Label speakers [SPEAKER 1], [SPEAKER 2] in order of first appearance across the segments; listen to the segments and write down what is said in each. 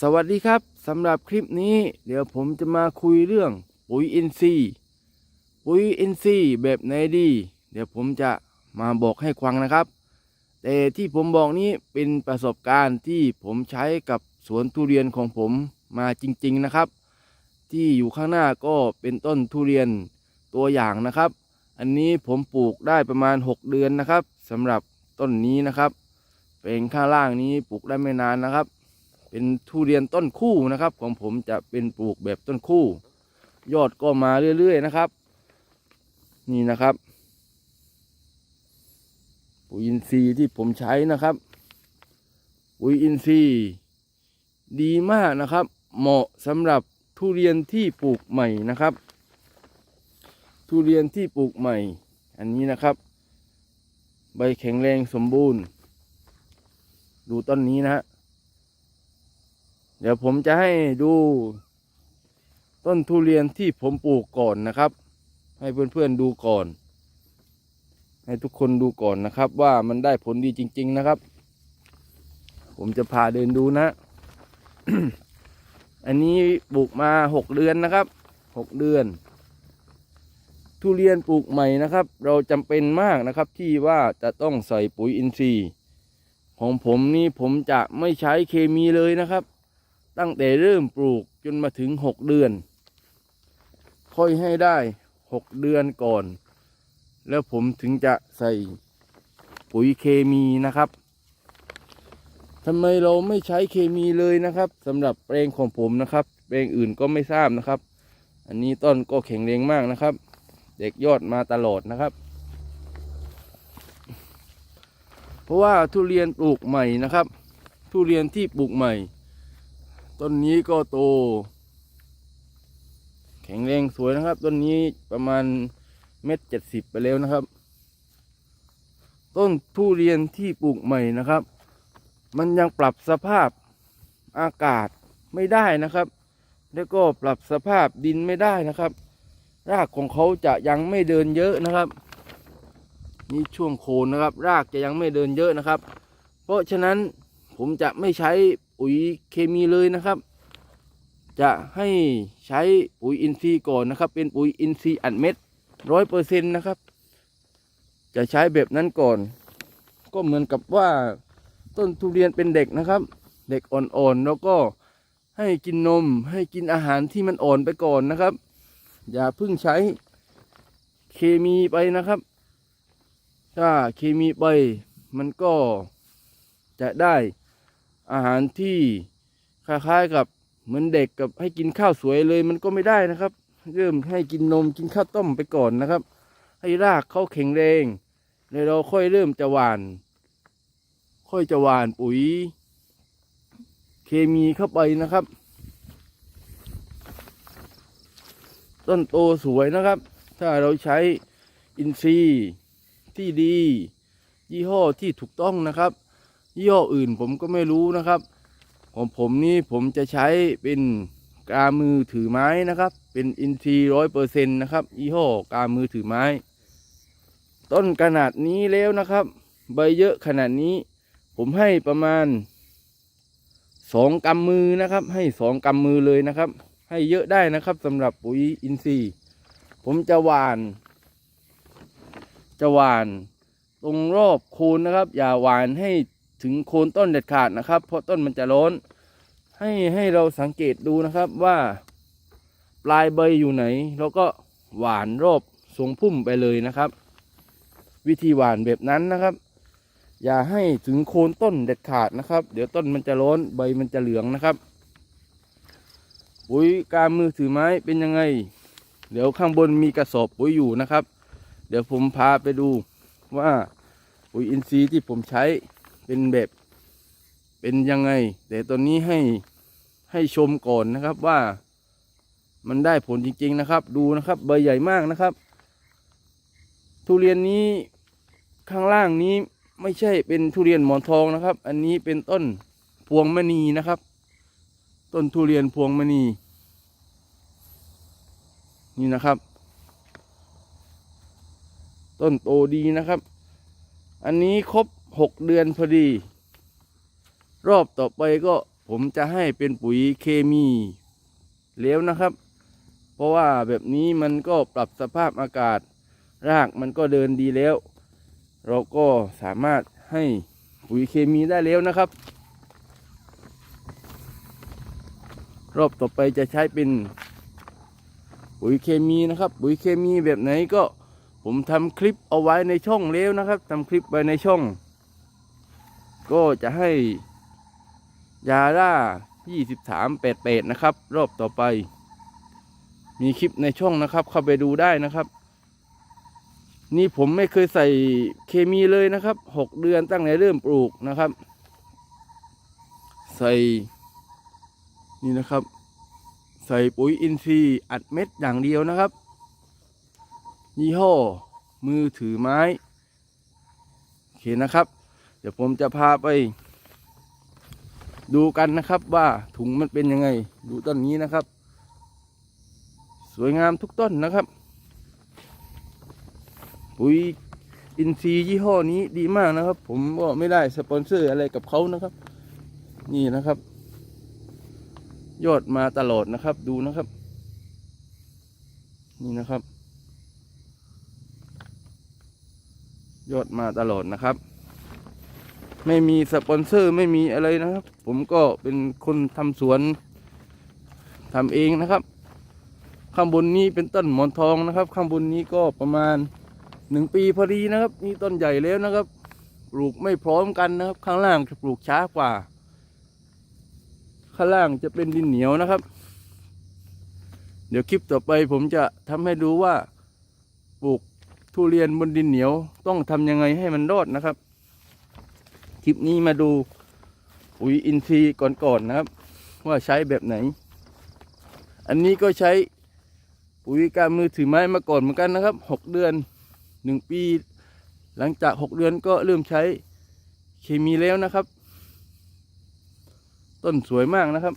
[SPEAKER 1] สวัสดีครับสำหรับคลิปนี้เดี๋ยวผมจะมาคุยเรื่องปุ๋ยอินทรีย์ปุ๋ยอินทรีย์แบบไหนดี เดี๋ยวผมจะมาบอกให้ฟังนะครับ แต่ที่ผมบอกนี้เป็นประสบการณ์ที่ผมใช้กับสวนทุเรียนของผมมาจริง ๆนะครับ ที่อยู่ข้างหน้าก็เป็นต้นทุเรียนตัวอย่างนะครับ อันนี้ผมปลูกได้ประมาณ 6 เดือนนะครับสำหรับต้นนี้นะครับเป็นข้างล่างนี้ปลูกได้ไม่นานนะครับ เป็นทุเรียนต้นคู่นะครับ ของผมจะเป็นปลูกแบบต้นคู่ ยอดก็มาเรื่อย ๆ นะครับ นี่นะครับปุ๋ยอินทรีย์ที่ผมใช้นะครับปุ๋ยอินทรีย์ดีมากนะครับ เหมาะสำหรับทุเรียนที่ปลูกใหม่นะครับ ทุเรียนที่ปลูกใหม่ อันนี้นะครับ ใบแข็งแรงสมบูรณ์ ดูต้นนี้นะฮะ เดี๋ยวผมจะให้ดูต้นทุเรียนที่ผมปลูกก่อนนะครับ ให้เพื่อนๆดูก่อน ให้ทุกคนดูก่อนนะครับ ว่ามันได้ผลดีจริง ๆนะครับ ผมจะพาเดินดูนะ อันนี้ปลูกมาหกเดือนนะครับหกเดือน ทุเรียนปลูกใหม่นะครับ เราจำเป็นมากนะครับที่ว่าจะต้องใส่ปุ๋ยอินทรีย์ ของผมนี่ผมจะไม่ใช้เคมีเลยนะครับ ตั้งแต่เริ่มปลูกจนมาถึงหกเดือน ค่อยให้ได้หกเดือนก่อน แล้วผมถึงจะใส่ปุ๋ยเคมีนะครับทำไมเราไม่ใช้เคมีเลยนะครับสำหรับแปลงของผมนะครับ แปลงอื่นก็ไม่ทราบนะครับ อันนี้ต้นก็แข็งแรงมากนะครับ เด็กยอดมาตลอดนะครับ เพราะว่าทุเรียนปลูกใหม่นะครับ ทุเรียนที่ปลูกใหม่ ต้นนี้ก็โต แข็งแรงสวยนะครับ ต้นนี้ประมาณเม็ดเจ็ดสิบไปแล้วนะครับ ต้นทุเรียนที่ปลูกใหม่นะครับ มันยังปรับสภาพอากาศไม่ได้นะครับ แล้วก็ปรับสภาพดินไม่ได้นะครับ รากของเขาจะยังไม่เดินเยอะนะครับ นี่ช่วงโคนนะครับ รากจะยังไม่เดินเยอะนะครับ เพราะฉะนั้นผมจะไม่ใช้ ปุ๋ยเคมีเลยนะครับ จะให้ใช้ปุ๋ยอินทรีย์ก่อนนะครับ เป็นปุ๋ยอินทรีย์อัดเม็ดร้อยเปอร์เซ็นต์นะครับ จะใช้แบบนั้นก่อน ก็เหมือนกับว่าต้นทุเรียนเป็นเด็กนะครับ เด็กอ่อนๆแล้วก็ให้กินนมให้กินอาหารที่มันอ่อนไปก่อนนะครับ อย่าเพิ่งใช้เคมีไปนะครับ ถ้าเคมีไปมันก็จะได้ อาหารที่คล้ายๆกับเหมือนเด็กกับให้กินข้าวสวยเลยมันก็ไม่ได้นะครับ เริ่มให้กินนมกินข้าวต้มไปก่อนนะครับ ให้รากเขาแข็งแรงแล้วเราค่อยเริ่มจะหว่าน ค่อยจะหว่านปุ๋ย เคมีเข้าไปนะครับ ต้นโตสวยนะครับ ถ้าเราใช้อินทรีย์ที่ดี ยี่ห้อที่ถูกต้องนะครับ ยี่ห้ออื่นผมก็ไม่รู้นะครับ ของผมนี่ผมจะใช้เป็นกามือถือไม้นะครับ เป็นอินทีร้อยเปอร์เซ็นต์นะครับยี่ห้อกามือถือไม้ ต้นขนาดนี้แล้วนะครับ ใบเยอะขนาดนี้ ผมให้ประมาณสองกำมือนะครับ ให้สองกำมือเลยนะครับ ให้เยอะได้นะครับสำหรับปุ๋ยอินทรีย์ ผมจะหว่าน จะหว่านตรงรอบโคนนะครับ อย่าหว่านให้ ถึงโคนต้นเด็ดขาดนะครับ เพราะต้นมันจะร้อนให้ให้เราสังเกตดูนะครับว่าปลายใบอยู่ไหน แล้วก็หวานรอบทรงพุ่มไปเลยนะครับ วิธีหวานแบบนั้นนะครับ อย่าให้ถึงโคนต้นเด็ดขาดนะครับ เดี๋ยวต้นมันจะร้อนใบมันจะเหลืองนะครับปุ๋ยการมือถือไม้เป็นยังไง เดี๋ยวข้างบนมีกระสอบปุ๋ยอยู่นะครับ เดี๋ยวผมพาไปดูว่าปุ๋ยอินทรีย์ที่ผมใช้ เป็นแบบเป็นยังไง แต่ตอนนี้ให้ให้ชมก่อนนะครับว่ามันได้ผลจริง ๆนะครับ ดูนะครับใบใหญ่มากนะครับ ทุเรียนนี้ข้างล่างนี้ไม่ใช่เป็นทุเรียนหมอนทองนะครับ อันนี้เป็นต้นพวงมณีนะครับ ต้นทุเรียนพวงมณี นี่นะครับ ต้นโตดีนะครับ อันนี้ครบ หกเดือนพอดี รอบต่อไปก็ผมจะให้เป็นปุ๋ยเคมีแล้วนะครับ เพราะว่าแบบนี้มันก็ปรับสภาพอากาศ รากมันก็เดินดีแล้ว เราก็สามารถให้ปุ๋ยเคมีได้แล้วนะครับ รอบต่อไปจะใช้เป็นปุ๋ยเคมีนะครับ ปุ๋ยเคมีแบบไหนก็ผมทำคลิปเอาไว้ในช่องแล้วนะครับทำคลิปไว้ในช่อง ก็จะให้ยาร่า 23 88 นะครับ รอบต่อไป มีคลิปในช่องนะครับ เข้าไปดูได้นะครับ นี่ผมไม่เคยใส่เคมีเลยนะครับหกเดือนตั้งแต่เริ่มปลูกนะครับ ใส่นี่นะครับ ใส่ปุ๋ยอินทรีย์อัดเม็ดอย่างเดียวนะครับ ยี่ห้อ มือถือไม้โอเคนะครับ ดี๋ยวผมจะพาไป ดูกันนะครับว่าถุงมันเป็นยังไง ดูต้นนี้นะครับ สวยงามทุกต้นนะครับ ปุ๋ยอินทรีย์ยี่ห้อนี้ดีมากนะครับ ผมก็ไม่ได้สปอนเซอร์อะไรกับเขานะครับ นี่นะครับ ยอดมาตลอดนะครับดูนะครับ นี่นะครับ ยอดมาตลอดนะครับ ไม่มีสปอนเซอร์ไม่มีอะไรนะครับ ผมก็เป็นคนทำสวนทำเองนะครับ ข้างบนนี้เป็นต้นหมอนทองนะครับ ข้างบนนี้ก็ประมาณหนึ่งปีพอดีนะครับนี่ต้นใหญ่แล้วนะครับปลูกไม่พร้อมกันนะครับ ข้างล่างจะปลูกช้ากว่า ข้างล่างจะเป็นดินเหนียวนะครับ เดี๋ยวคลิปต่อไปผมจะทำให้ดูว่าปลูกทุเรียนบนดินเหนียวต้องทำยังไงให้มันรอดนะครับ คลิปนี้มาดูปุ๋ยอินทรีย์ก่อนๆนะครับ ว่าใช้แบบไหน อันนี้ก็ใช้ปุ๋ยการมือถือไม้มาก่อนเหมือนกันนะครับหกเดือนหนึ่งปี หลังจากหกเดือนก็เริ่มใช้เคมีแล้วนะครับ ต้นสวยมากนะครับ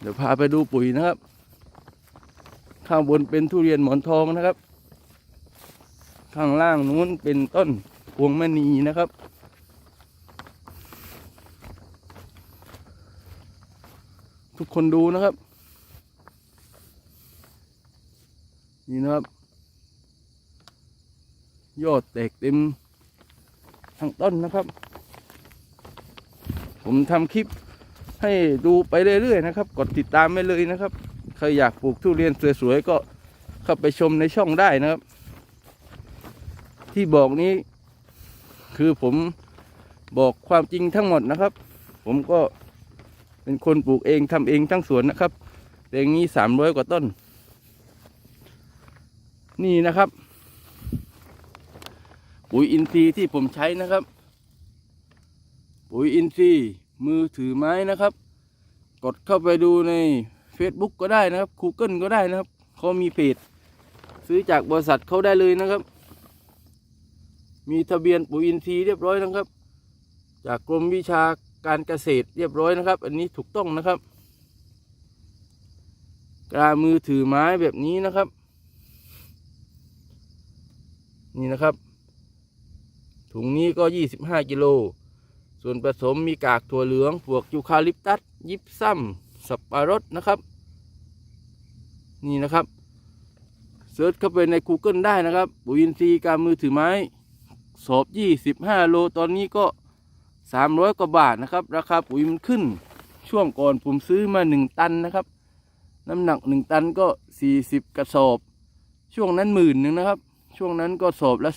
[SPEAKER 1] เดี๋ยวพาไปดูปุ๋ยนะครับ ข้างบนเป็นทุเรียนหมอนทองนะครับ ข้างล่างนู้นเป็นต้นพวงมณีนะครับ ทุกคนดูนะครับ นี่นะครับ ยอดแตกเต็มทั้งต้นนะครับ ผมทำคลิปให้ดูไปเรื่อยๆนะครับ กดติดตามไปเลยนะครับ ใครอยากปลูกทุเรียนสวยๆก็เข้าไปชมในช่องได้นะครับ ที่บอกนี้ คือผมบอกความจริงทั้งหมดนะครับ ผมก็เป็นคนปลูกเองทำเองทั้งสวนนะครับแต่องนี้สามร้อยกว่าต้น นี่นะครับปุ๋ยอินทรีย์ที่ผมใช้นะครับ ปุ๋ยอินทรีย์มือถือไม้นะครับ กดเข้าไปดูใน Facebook ก็ได้นะครับ Google ก็ได้นะครับเขามีเพจซื้อจากบริษัทเขาได้เลยนะครับ มีทะเบียนปุ๋ยอินทรีย์เรียบร้อยนะครับ จากกรมวิชาการเกษตรเรียบร้อยนะครับ อันนี้ถูกต้องนะครับ กรามือถือไม้แบบนี้นะครับ นี่นะครับ ถุงนี้ก็ 25 กิโล ส่วนผสมมีกากถั่วเหลืองพวกยูคาลิปตัส ยิบซ้ำสับปะรดนะครับ นี่นะครับเซิร์ชเข้าไปใน Google ได้นะครับ ปุ๋ยอินทรีย์การมือถือไม้ สอบ25โลตอนนี้ก็300กว่าบาทนะครับ ราคาปุ๋ยมันขึ้น ช่วงก่อนผมซื้อมา1ตันนะครับ น้ำหนัก1ตันก็40กระสอบ ช่วงนั้นหมื่นหนึ่งนะครับ ช่วงนั้นก็สอบละ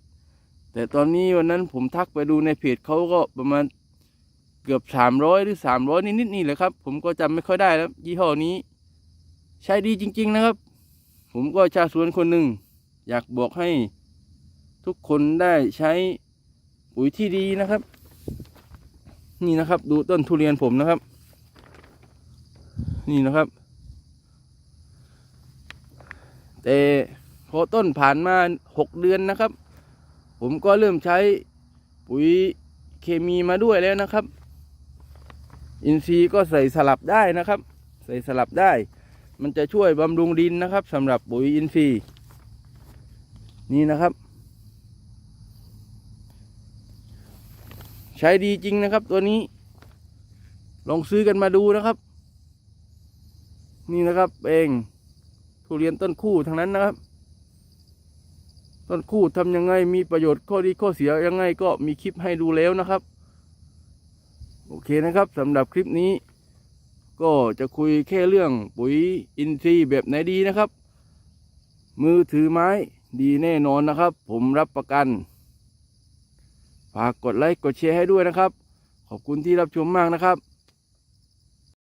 [SPEAKER 1] 250แต่ตอนนี้วันนั้นผมทักไปดูในเพจเขาก็ประมาณเกือบ300หรือ300นิดๆนี่แหละครับ ผมก็จำไม่ค่อยได้แล้วยี่ห้อนี้ ใช้ดีจริง ๆนะครับ ผมก็ชาวสวนคนหนึ่งอยากบอกให้ ทุกคนได้ใช้ปุ๋ยที่ดีนะครับ นี่นะครับ ดูต้นทุเรียนผมนะครับ นี่นะครับ แต่พอต้นผ่านมาหกเดือนนะครับ ผมก็เริ่มใช้ปุ๋ยเคมีมาด้วยแล้วนะครับ อินทรีย์ก็ใส่สลับได้นะครับ ใส่สลับได้ มันจะช่วยบำรุงดินนะครับสำหรับปุ๋ยอินทรีย์ นี่นะครับ โอเค ใช้ดีจริงนะครับ ตัวนี้ ลองซื้อกันมาดูนะครับ นี่นะครับเองทุเรียนต้นคู่ทั้งนั้นนะครับ ต้นคู่ทำยังไงมีประโยชน์ข้อดีข้อเสียยังไงก็มีคลิปให้ดูแล้วนะครับ โอเคนะครับสำหรับคลิปนี้ ก็จะคุยแค่เรื่องปุ๋ยอินทรีย์แบบไหนดีนะครับ มือถือไม้ดีแน่นอนนะครับ ผมรับประกัน ฝากกดไลค์กดแชร์ให้ด้วยนะครับ ขอบคุณที่รับชมมากนะครับ